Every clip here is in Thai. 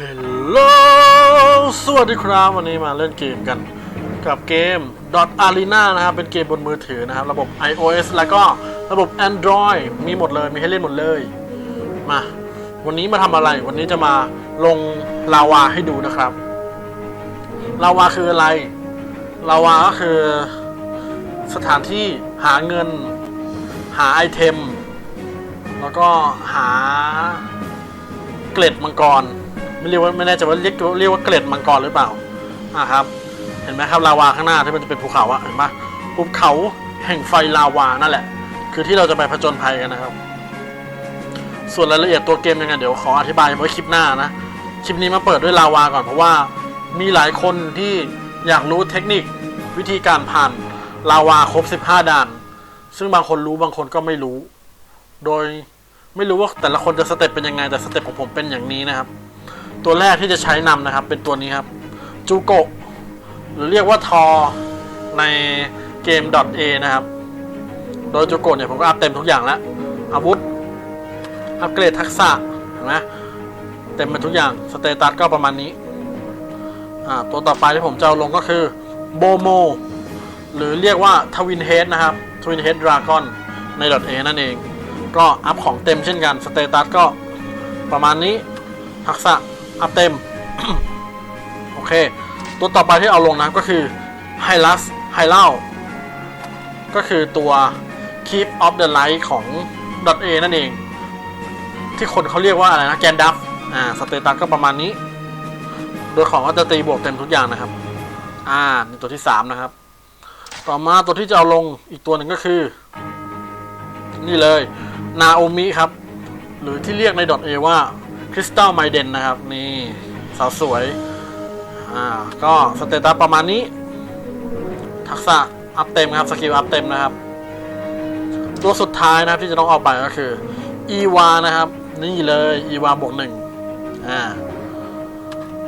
ฮัลโหล สวัสดีครับ วันนี้มาเล่นเกมกัน กับเกม Dot Arena นะครับ เป็นเกมบนมือถือนะครับ ระบบ iOS แล้วก็ระบบ Android มีหมดเลย มีให้เล่นหมดเลย มา วันนี้มาทำอะไร วันนี้จะมาลงลาวาให้ดูนะครับ ลาวาคืออะไร ลาวาก็คือสถานที่หาเงิน หาไอเทม แล้วก็หาเกล็ดมังกร ไม่เรียกว่าไม่แน่ใจว่าเรียกเรียกว่าเกล็ดมังกรหรือเปล่าอ่าครับ เห็นไหมครับลาวาข้างหน้าที่มันจะเป็นภูเขาอะเห็นปะภูเขาแห่งไฟลาวานั่นแหละ คือที่เราจะไปผจญภัยกันนะครับ ส่วนรายละเอียดตัวเกมยังไงเดี๋ยวขออธิบายไว้คลิปหน้านะคลิปนี้มาเปิดด้วยลาวาก่อนเพราะว่ามีหลายคนที่อยากรู้เทคนิควิธีการผ่านลาวาครบ 15 ด่าน ซึ่งบางคนรู้บางคนก็ไม่รู้ โดยไม่รู้ว่าแต่ละคนจะสเต็ปเป็นยังไงแต่สเต็ปของผมเป็นอย่างนี้นะครับ ตัวแรกที่จะใช้นำนะครับ เป็นตัวนี้ครับจูโกะหรือเรียกว่าทอในเกม .a นะครับ โดยจูโกะเนี่ยผมก็อัพเต็มทุกอย่างแล้ว อาวุธ อัปเกรดทักษะเห็นไหมเต็มไปทุกอย่าง สเตตัสก็ประมาณนี้ ตัวต่อไปที่ผมจะเอาลงก็คือโบโมหรือเรียกว่าทวินเฮดนะครับทวินเฮดดราก้อนใน .a นั่นเอง ก็อัพของเต็มเช่นกัน สเตตัสก็ประมาณนี้ทักษะ อัพเต็ม โอเค ตัวต่อไปที่เอาลงนะก็คือไฮลัสไฮเล่าก็คือตัว Keep of the Light ของ .a นั่นเอง ที่คนเขาเรียกว่าอะไรนะ แกนดัฟอ่า สเตตัสก็ประมาณนี้ โดยของก็จะตีบวกเต็มทุกอย่างนะครับ อ่านี่ตัวที่ 3 นะครับ ต่อมาตัวที่จะเอาลงอีกตัวหนึ่งก็คือ นี่เลยนาโอมิครับ หรือที่เรียกในดอทเอว่า คริสตัลไมเดนนะครับ นี่ สาวสวย อ่า ก็สเตตัสประมาณนี้ ทักษะอัพเต็มครับ สกิลอัพเต็มนะครับ ตัวสุดท้ายนะครับที่จะต้องเอาไปก็คืออีวานะครับ นี่เลยอีวาบวกหนึ่งอ่า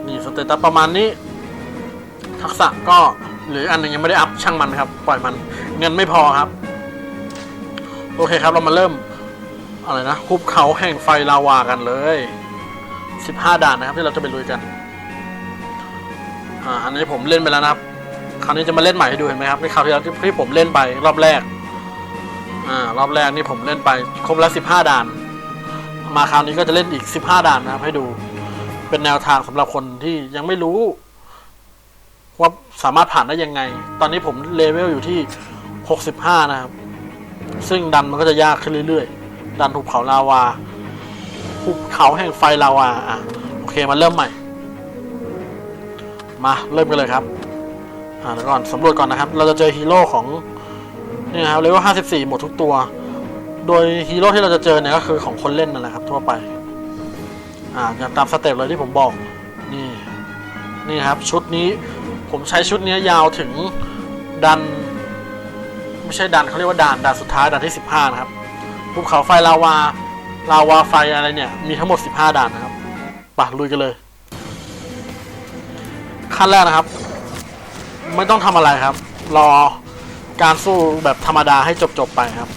นี่สเตตัสประมาณนี้ ทักษะก็หรืออันหนึงยังไม่ได้อัพช่างมันครับ ปล่อยมันเงินไม่พอครับ โอเคครับเรามาเริ่มอะไรนะหุบเขาแห่งไฟลาวากันเลย 15 ด่านนะครับที่เราจะไปลุยกัน อ่า อันนี้ผมเล่นไปแล้วนะครับ คราวนี้จะมาเล่นใหม่ให้ดูเห็นไหมครับในคราวที่แล้วที่ผมเล่นไปรอบแรก อ่า รอบแรกนี่ผมเล่นไปครบแล้ว 15 ด่าน มาคราวนี้ก็จะเล่นอีก 15 ด่านนะครับให้ดู เป็นแนวทางสำหรับคนที่ยังไม่รู้ว่าสามารถผ่านได้ยังไง ตอนนี้ผมเลเวลอยู่ที่ 65 นะครับ ซึ่งดันมันก็จะยากขึ้นเรื่อยๆ ดันหุบเขาลาวา หุบเขาแห่งไฟลาวาอะโอเคมาเริ่มใหม่ มาเริ่มกันเลยครับอ่าแล้วก่อนสำรวจก่อนนะครับ เราจะเจอฮีโร่ของนี่นะครับเลเวล54 หมดทุกตัว โดยฮีโร่ที่เราจะเจอเนี่ยก็คือของคนเล่นนั่นแหละครับ ทั่วไป อ่าอย่างตามสเต็ปเลยที่ผมบอก นี่นี่ครับ ชุดนี้ผมใช้ชุดนี้ยาวถึงดัน ไม่ใช่ดันเขาเรียกว่าด่านด่านสุดท้ายด่านที่ 15 นะครับภูเขาไฟลาวา ลาวาไฟอะไรเนี่ย มีทั้งหมด 15 ด่านนะครับปะลุยกันเลย ขั้นแรกนะครับ ไม่ต้องทำอะไรครับ รอการสู้แบบธรรมดาให้จบๆไปครับ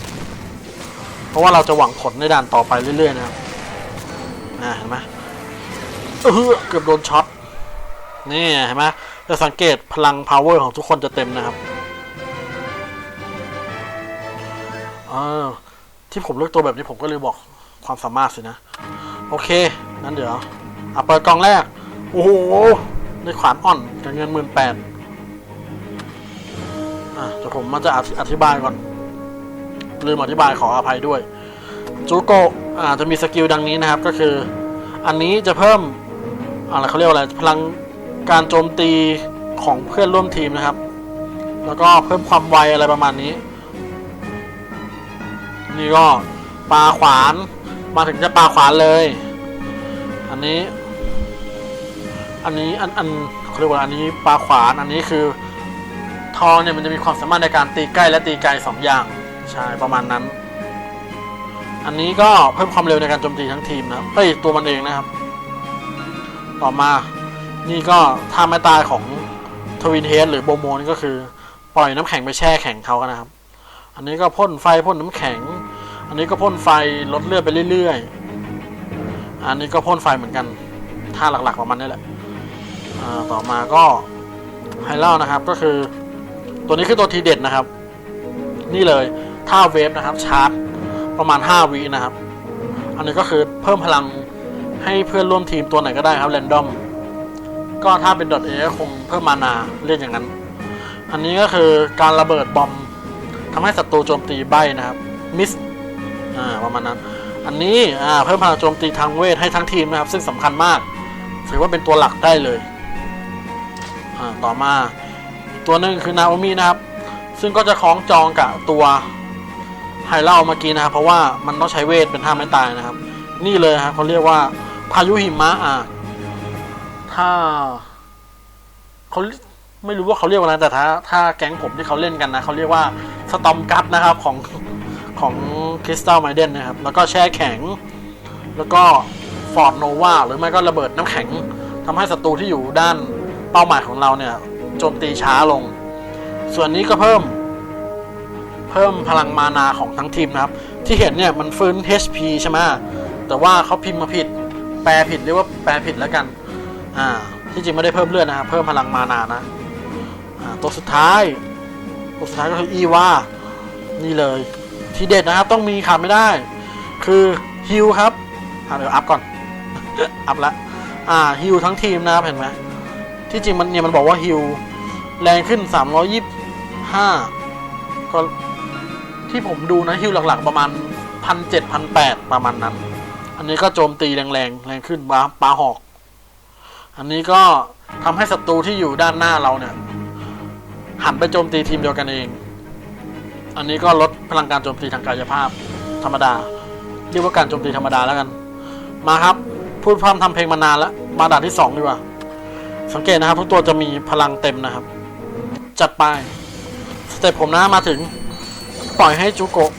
เพราะว่าเราจะหวังผลในด่านต่อไปเรื่อยๆนะครับอ่าเห็นไหมเออเกือบโดนช็อตนี่เห็นไหมจะสังเกตพลัง power ของทุกคนจะเต็มนะครับเออที่ผมเลือกตัวแบบนี้ผมก็เลยบอก ความสามารถสินะ โอเค นั้นเดี๋ยวอะเปิดกล่องแรก โอ้โหได้ขวานอ่อนกับเงินหมื่นแปดอะเดี๋ยวผมมันจะอธิอธิบายก่อน ลืมอธิบายขออภัยด้วย จูโกะอ่าจะมีสกิลดังนี้นะครับ ก็คือ อันนี้จะเพิ่มอะไรเขาเรียกว่าอะไร พลังการโจมตีของเพื่อนร่วมทีมนะครับ แล้วก็เพิ่มความไวอะไรประมาณนี้ นี่ก็ปลาขวาน มาถึงจะปลาขวานเลย อันนี้ อันนี้อันอันเขาเรียกว่าอันนี้ปลาขวานอันนี้คือ ทองเนี่ยมันจะมีความสามารถในการตีใกล้และตีไกลสองอย่างใช่ประมาณนั้น อันนี้ก็เพิ่มความเร็วในการโจมตีทั้งทีมนะเอ้ยตัวมันเองนะครับ ต่อมานี่ก็ท่าไม้ตายของทวินเฮดหรือโบโมนี่ก็คือ ปล่อยน้ำแข็งไปแช่แข็งเขากันนะครับ อันนี้ก็พ่นไฟพ่นน้ำแข็ง อันนี้ก็พ่นไฟลดเลือดไปเรื่อยๆ อันนี้ก็พ่นไฟเหมือนกันท่าหลักๆประมาณนี้แหละต่อมาก็ไฮเล่านะครับก็คือ ตัวนี้คือตัวทีเด็ดนะครับ นี่เลยท่าเวฟนะครับชาร์จประมาณ 5วินะครับ อันนี้ก็คือเพิ่มพลังให้เพื่อนร่วมทีมตัวไหนก็ได้ครับแรนดอมก็ถ้าเป็น .a ก็คงเพิ่มมานาเรียกอย่างนั้น อันนี้ก็คือการระเบิดบอมทำให้ศัตรูโจมตีใบนะครับมิส อ่าประมาณนั้น อันนี้อ่าเพิ่มพลังโจมตีทางเวทให้ทั้งทีมนะครับ ซึ่งสำคัญมาก ถือว่าเป็นตัวหลักได้เลยอ่าต่อมาตัวหนึ่งคือนาโอมินะครับ ซึ่งก็จะคล้องจองกับตัวไฮเล่าเมื่อกี้นะครับ เพราะว่ามันต้องใช้เวทเป็นท่าไม้ตายนะครับ นี่เลยครับเขาเรียกว่าพายุหิมะอ่าถ้าเขาไม่รู้ว่าเขาเรียกว่าอะไรแต่ถ้า ถ้าแก๊งผมที่เขาเล่นกันนะเขาเรียกว่าสตอมกัตนะครับ ของ ของคริสตัลไมเดนนะครับ แล้วก็แช่แข็ง แล้วก็ฟอร์ดโนวาหรือไม่ก็ระเบิดน้ำแข็งทำให้ศัตรูที่อยู่ด้านเป้าหมายของเราเนี่ยโจมตีช้าลง ส่วนนี้ก็เพิ่ม เพิ่มพลังมานาของทั้งทีมนะครับ ที่เห็นเนี่ยมันฟื้น HP ใช่ไหมแต่ว่าเขาพิมพ์มาผิด แปลผิดเรียกว่าแปลผิดแล้วกัน อ่า ที่จริงไม่ได้เพิ่มเลือดนะครับ เพิ่มพลังมานานะ อ่า ตัวสุดท้าย ตัวสุดท้ายก็คืออีวานี่เลย ทีเด็ดนะครับ ต้องมีขาดไม่ได้ คือฮิลครับเดี๋ยวอัพก่อน อัพละ อ่าฮิลทั้งทีมนะครับเห็นไหมที่จริงมันเนี่ยมันบอกว่าฮิลแรงขึ้น 325 ก็ที่ผมดูนะฮิลหลักๆประมาณ 1,700 1,800 ประมาณนั้น อันนี้ก็โจมตีแรงๆ แรงขึ้นปลาปลาหอก อันนี้ก็ทำให้ศัตรูที่อยู่ด้านหน้าเราเนี่ย หันไปโจมตีทีมเดียวกันเอง อันนี้ก็ลดพลังการโจมตีทางกายภาพธรรมดา เรียกว่าการโจมตีธรรมดาแล้วกัน มาครับ พูดพร่ำทำเพลงมานานแล้ว มาด่านที่สองดีกว่า สังเกตนะครับ ทุกตัวจะมีพลังเต็มนะครับ จัดไป สเต็ปผมนะมาถึง ปล่อยให้จูโกะ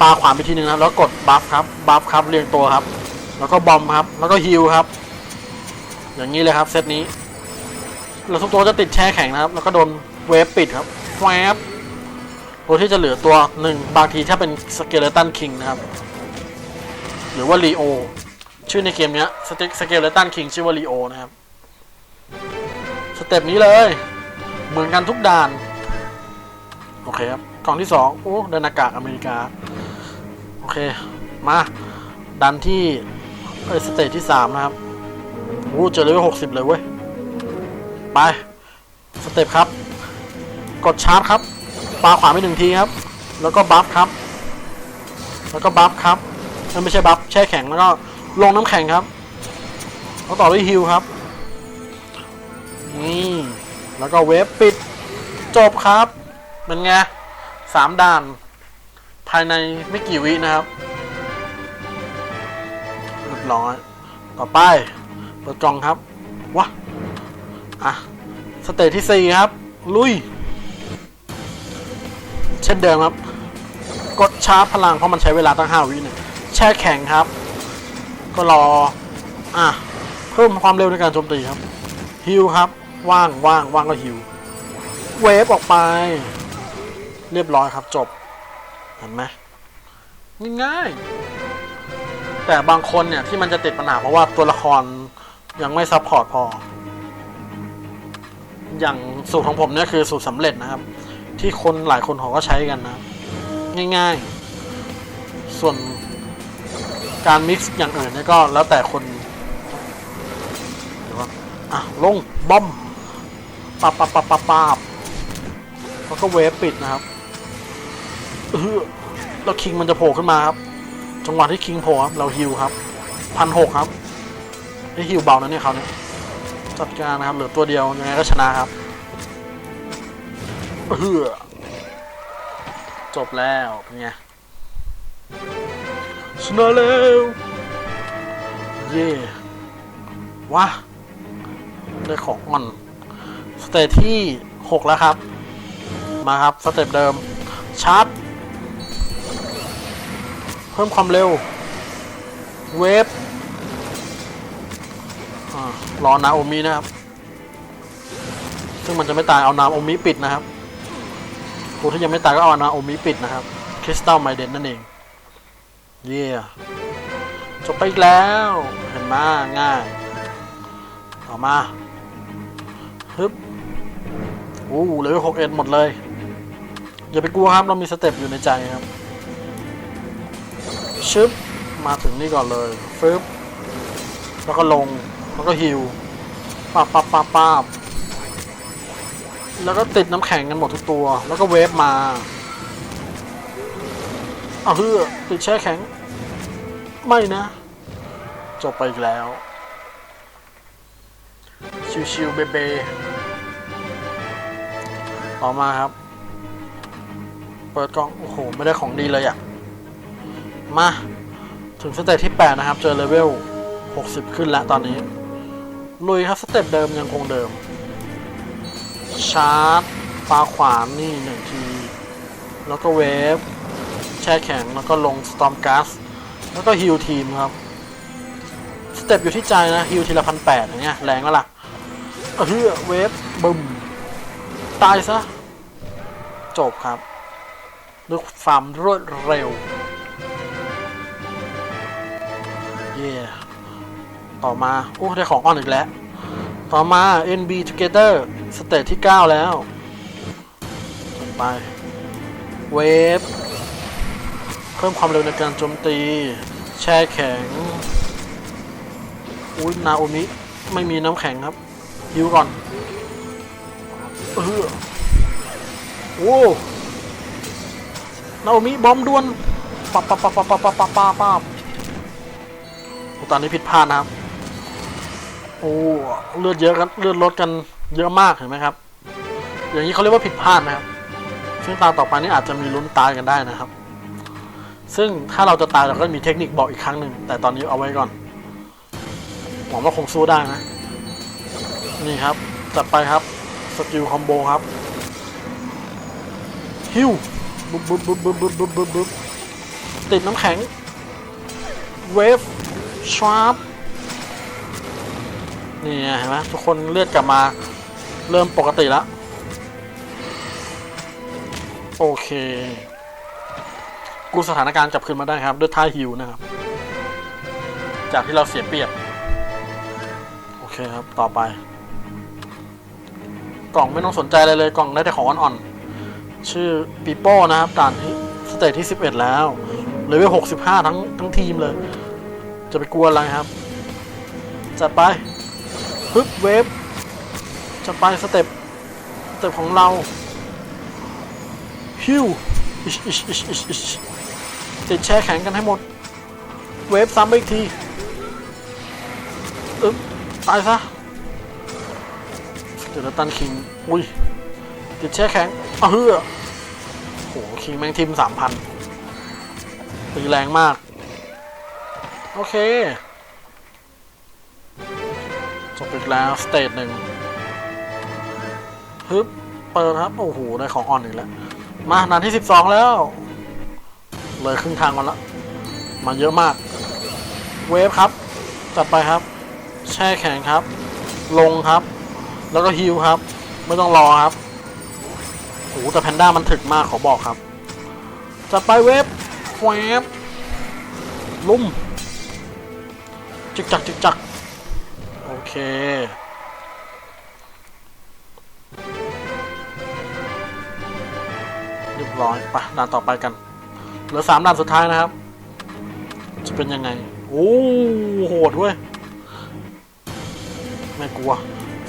ปาขวานไปทีหนึ่งนะแล้วกดบัฟครับบัฟครับเรียงตัวครับ แล้วก็บอมครับ แล้วก็ฮิลครับ อย่างนี้เลยครับเซตนี้แล้วทุกตัวจะติดแช่แข็งนะครับ แล้วก็โดนเวฟปิดครับแวบ ตัวที่จะเหลือตัวหนึ่งบางทีถ้าเป็นสเกเลตันคิงนะครับ หรือว่าลีโอชื่อในเกมเนี้ยสเต็กสเกเลตันคิงชื่อว่าลีโอนะครับ สเต็ปนี้เลย เหมือนกันทุกด่าน โอเคครับกล่องที่สองโอ้ดินากาศอเมริกา โอเค มาดันที่เอ้สเตจที่สามนะครับโอ้เจอเลเวลหกสิบเลยเว้ย ไป สเต็ปครับ กดชาร์จครับ ปาขวาไปหนึ่งทีครับ แล้วก็บัฟครับ แล้วก็บัฟครับเอ้ยไม่ใช่บัฟแช่แข็งแล้วก็ลงน้ำแข็งครับแล้วต่อด้วยฮิลครับนี่แล้วก็เวฟปิดจบครับเป็นไงสามด่าน ภายในไม่กี่วินะครับเรียบร้อย ต่อไปเปิดกล่องครับวะอะ สเตจที่สี่ครับ ลุย เช่นเดิมครับ กดชาร์จพลังเพราะมันใช้เวลาตั้ง5วิเนี่ยแช่แข็งครับ ก็รอ อะ เพิ่มความเร็วในการโจมตีครับฮิลครับ ว่างว่างว่างก็ฮิลเวฟออกไป เรียบร้อยครับจบ เห็นไหมง่ายๆแต่บางคนเนี่ยที่มันจะติดปัญหาเพราะว่าตัวละครยังไม่ซัพพอร์ตพอ อย่างสูตรของผมเนี่ยคือสูตรสำเร็จนะครับ ที่คนหลายคนเขาก็ใช้กันนะ ง่ายๆ ส่วนการมิกซ์อย่างอื่นเนี่ยก็แล้วแต่คนเดี๋ยวก่อนอะลงบอมปับปับปับปับปับแล้วก็เวฟปิดนะครับเออแล้วคิงมันจะโผล่ขึ้นมาครับ จังหวะที่คิงโผล่ครับเราฮิวครับพันหกครับไอฮิวเบานะเนี่ยเขาเนี่ยจัดการนะครับเหลือตัวเดียวยังไงก็ชนะครับ เออจบแล้วเป็นไงชนะแล้ว เย่ว้าได้ของอ่อน สเตจที่ 6 แล้วครับ มาครับ สเต็ปเดิม ชาร์จ เพิ่มความเร็ว เวฟอ่ารอนาโอมินะครับ ซึ่งมันจะไม่ตายเอานาโอมิปิดนะครับ ผู้ที่ยังไม่ตายก็เอานาโอมิปิดนะครับคริสตัลไมเดนนั่นเอง เย่จบไปอีกแล้ว เห็นไหมง่ายเอมาฮึบโอ้เลเวลหกเอ็ดหมดเลย อย่าไปกลัวครับเรามีสเต็ปอยู่ในใจครับชึบมาถึงนี่ก่อนเลยฟึบแล้วก็ลง แล้วก็ฮิวปับปับปับปับ แล้วก็ติดน้ำแข็งกันหมดทุกตัว แล้วก็เวฟมาเอาเฮือติดแช่แข็ง ไม่นะ จบไปอีกแล้ว ชิวๆเบเบต่อมาครับ เปิดกล้อง โอ้โห ไม่ได้ของดีเลยอะ่ะ มา ถึงสเตจที่ 8 นะครับ เจอเลเวล 60 ขึ้นแล้วตอนนี้ ลุยครับสเต็ปเดิมยังคงเดิม ชาร์จปาขวานนี่หนึ่งที แล้วก็เวฟ แช่แข็ง แล้วก็ลงสตอมก๊าซแล้วก็ฮิลทีมครับ สเต็ปอยู่ที่ใจนะฮิลทีละพันแปดอย่างเงี้ย แรงแล้วล่ะเออเวฟบึมตายซะ จบครับด้วยความรวดเร็ว เย่ต่อมา โอ้ ได้ของอ่อนอีกแล้ว ต่อมา NB Together สเตจที่ 9 แล้วไป เวฟ เพิ่มความเร็วในการโจมตี แช่แข็ง อุ้ยนาโอมิ ไม่มีน้ำแข็งครับฮิวก่อนเออโอ้นาโอมิบอมด่วนปับปับปับปับปับปับปับปับปับโอตอนนี้ผิดพลาดนะครับ โอ้ เลือดเยอะกัน เลือดลดกัน เยอะมากเห็นไหมครับ อย่างนี้เขาเรียกว่าผิดพลาดนะครับ ซึ่งตาต่อไปนี่อาจจะมีลุ้นตายกันได้นะครับ ซึ่งถ้าเราจะตายเราก็มีเทคนิคบอกอีกครั้งหนึ่งแต่ตอนนี้เอาไว้ก่อนหวังว่าคงสู้ได้นะ นี่ครับจัดไปครับสกิลคอมโบครับฮิวบุ๊บบุ๊บบุ๊บบุ๊บบุ๊บบุ๊บบุ๊บบุ๊บติดน้ำแข็ง เวฟชาร์ปนี่เห็นไหมทุกคนเลือดกลับมา เริ่มปกติแล้ว โอเค กูสถานการณ์กลับคืนมาได้ครับ ด้วยท่าฮิวนะครับ จากที่เราเสียเปรียบ โอเคครับ ต่อไป กล่องไม่ต้องสนใจอะไรเลย กล่องได้แต่ของอ่อนๆ ชื่อปีโป้นะครับด่านที่สเตจที่ 11 แล้วเลเวล65 ทั้งทั้งทีมเลย จะไปกลัวอะไรครับ จัดไปฮึบเวฟ จัดไปสเต็ปสเต็ปของเราฮิวอิติดแช่แข็งกันให้หมด เวฟซ้ำไปอีกทีอึ๊บตายซะเดลตันคิง อุ้ย ติดแช่แข็งอ้าเฮือโหคิงแม่งทีมสามพันตีแรงมาก โอเค จบอีกแล้ว สเตจหนึ่ง ฮึบเปิดครับ โอ้โหได้ของอ่อนอีกแล้ว มาด่านที่สิบสองแล้ว เลยครึ่งทางมาแล้วมาเยอะมาก เวฟครับ จัดไปครับ แช่แข็งครับ ลงครับ แล้วก็ฮิวครับ ไม่ต้องรอครับโอ้โหแต่แพนด้ามันถึกมากขอบอกครับ จัดไปเวฟแวบลุ่มจิกจักจิกจัก โอเค ร้อยไปด่านต่อไปกัน เหลือสามด่านสุดท้ายนะครับ จะเป็นยังไง โอ้โหดเว้ย ไม่กลัว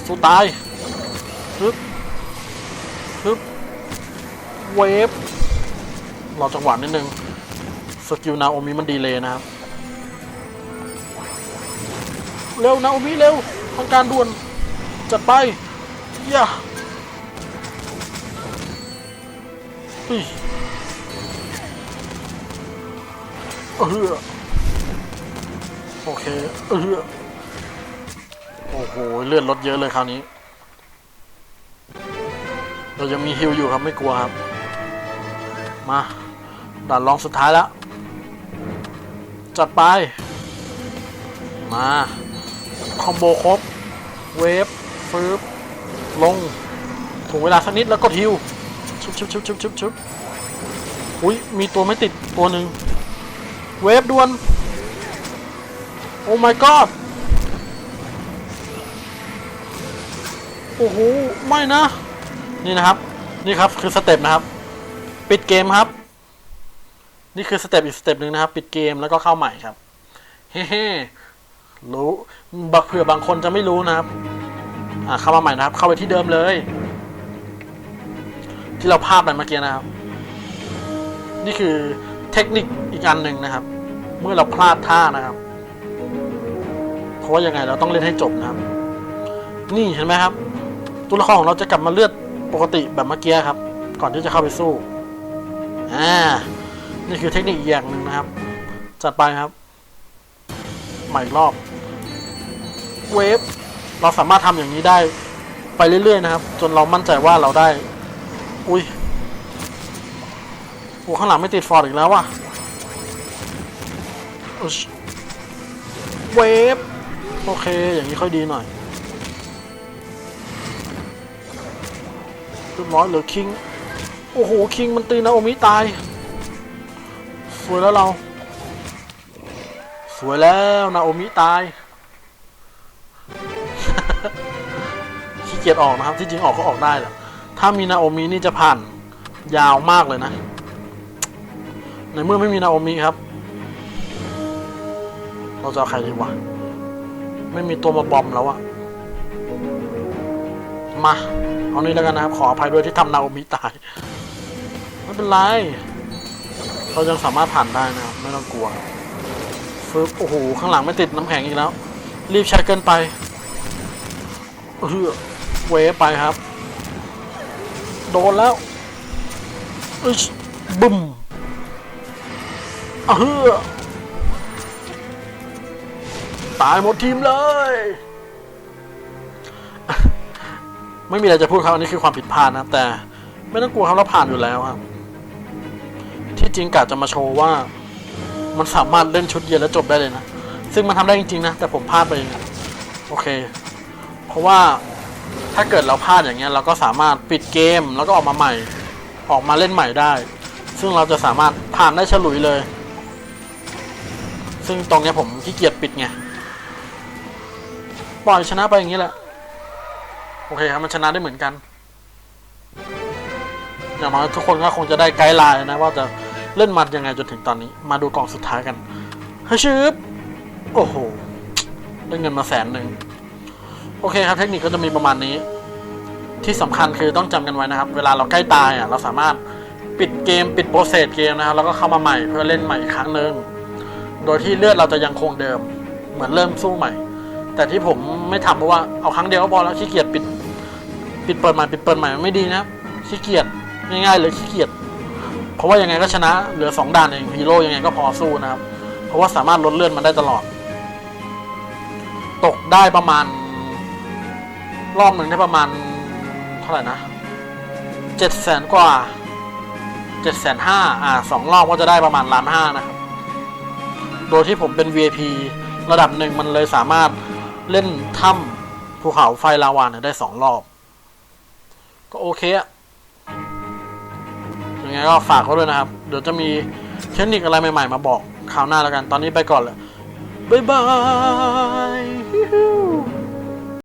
สู้ตายฮึบฮึบเวฟรอจังหวะนิดนึง สกิลนาโอมิมันดีเลยนะครับ เร็วนาโอมิเร็วต้องการด่วน จัดไป ย่า เฮ้ยเออโอเคเออโอ้โหเลือดลดเยอะเลยคราวนี้ เรายังมีฮิลอยู่ครับไม่กลัวครับ มาด่านรองสุดท้ายแล้ว จัดไป มา คอมโบครบ เวฟฟืบลงถูกเวลาสักนิดแล้วก็ฮิว ชุบชุบชุบชุบชุบชุบอุ้ยมีตัวไม่ติดตัวหนึ่งเวฟด่วน โอ้ my god โอ้โห ไม่นะ นี่นะครับ นี่ครับคือสเต็ปนะครับ ปิดเกมครับ นี่คือสเต็ปอีกสเต็ปหนึ่งนะครับ ปิดเกมแล้วก็เข้าใหม่ครับ เฮ้รู้บักเผื่อบางคนจะไม่รู้นะครับ อ่าเข้ามาใหม่นะครับ เข้าไปที่เดิมเลย ที่เราพาดไปเมื่อกี้นะครับ นี่คือเทคนิคอีกอันหนึ่งนะครับ เมื่อเราพลาดท่านะครับ เพราะว่ายังไงเราต้องเล่นให้จบนะครับ นี่เห็นไหมครับ ตัวละครของเราจะกลับมาเลือดปกติแบบเมื่อกี้ครับ ก่อนที่จะเข้าไปสู้อ่านี่คือเทคนิคอีกอย่างหนึ่งนะครับ จัดไปครับใหม่รอบเวฟเราสามารถทำอย่างนี้ได้ไปเรื่อยๆนะครับ จนเรามั่นใจว่าเราได้ อุ้ยโอ้ข้างหลังไม่ติดฟอร์ดอีกแล้วว่ะเวฟโอเค อย่างนี้ค่อยดีหน่อยเรียบร้อยเหลือคิง โอ้โห คิงมันตีนาโอมิตาย สวยแล้วเรา สวยแล้วนาโอมิตาย ขี้เกียจออกนะครับ ที่จริงออกก็ออกได้แหละ ถ้ามีนาโอมินี่จะผ่านยาวมากเลยนะ ในเมื่อไม่มีนาโอมิครับ เราจะาใครดีวะ ไม่มีตัวมาบอมแล้วอะมา เอานี้แล้วกันนะครับ ขออภัยด้วยที่ทำนาโอมิตาย ไม่เป็นไร เรายังสามารถผ่านได้นะครับ ไม่ต้องกลัวฟึบโอ้โห ข้างหลังไม่ติดน้ำแข็งอีกแล้ว รีบใช้เกินไปเออเวไปครับ โดนแล้วอึชบึ้มเออตายหมดทีมเลย ไม่มีอะไรจะพูดครับอันนี้คือความผิดพลาดนะครับแต่ ไม่ต้องกลัวครับเราผ่านอยู่แล้วครับ ที่จริงกะจะมาโชว์ว่า มันสามารถเล่นชุดเย็นแล้วจบได้เลยนะ ซึ่งมันทำได้จริงๆนะ แต่ผมพลาดไปเองอะโอเค เพราะว่า ถ้าเกิดเราพลาดอย่างเงี้ยเราก็สามารถปิดเกมแล้วก็ออกมาใหม่ ออกมาเล่นใหม่ได้ ซึ่งเราจะสามารถผ่านได้ฉลุยเลย ซึ่งตรงเนี้ยผมขี้เกียจปิดไงปล่อยชนะไปอย่างนี้แหละ โอเคครับมันชนะได้เหมือนกัน อย่างน้อยทุกคนก็คงจะได้ไกด์ไลน์นะว่าจะเล่นมันยังไงจนถึงตอนนี้ มาดูกล่องสุดท้ายกันเฮ้ยชืบโอ้โหได้เงินมาแสนหนึ่ง โอเคครับเทคนิคก็จะมีประมาณนี้ ที่สำคัญคือต้องจำกันไว้นะครับ เวลาเราใกล้ตายอะเราสามารถปิดเกมปิดโปรเซสเกมนะครับแล้วก็เข้ามาใหม่เพื่อเล่นใหม่อีกครั้งหนึ่งโดยที่เลือดเราจะยังคงเดิม เหมือนเริ่มสู้ใหม่ แต่ที่ผมไม่ทำเพราะว่าเอาครั้งเดียวก็พอแล้วขี้เกียจปิด ปิดเปิดใหม่ปิดเปิดใหม่ไม่ดีนะขี้เกียจง่ายๆเลยขี้เกียจเพราะว่ายังไงก็ชนะเหลือสองด่านเองฮีโร่ยังไงก็พอสู้นะครับ เพราะว่าสามารถลดเลื่อนมันได้ตลอด ตกได้ประมาณ รอบหนึ่งได้ประมาณเท่าไหร่นะเจ็ดแสนกว่าเจ็ดแสนห้าอ่าสองรอบก็จะได้ประมาณล้านห้านะครับ โดยที่ผมเป็น VIP ระดับหนึ่งมันเลยสามารถเล่นถ้ำภูเขาไฟลาวาเนี่ยได้สองรอบ ก็โอเคอะยังไงก็ฝากเขาด้วยนะครับ เดี๋ยวจะมีเทคนิคอะไรใหม่ๆ มาบอกคราวหน้าแล้วกัน ตอนนี้ไปก่อนเลยบ๊ายบาย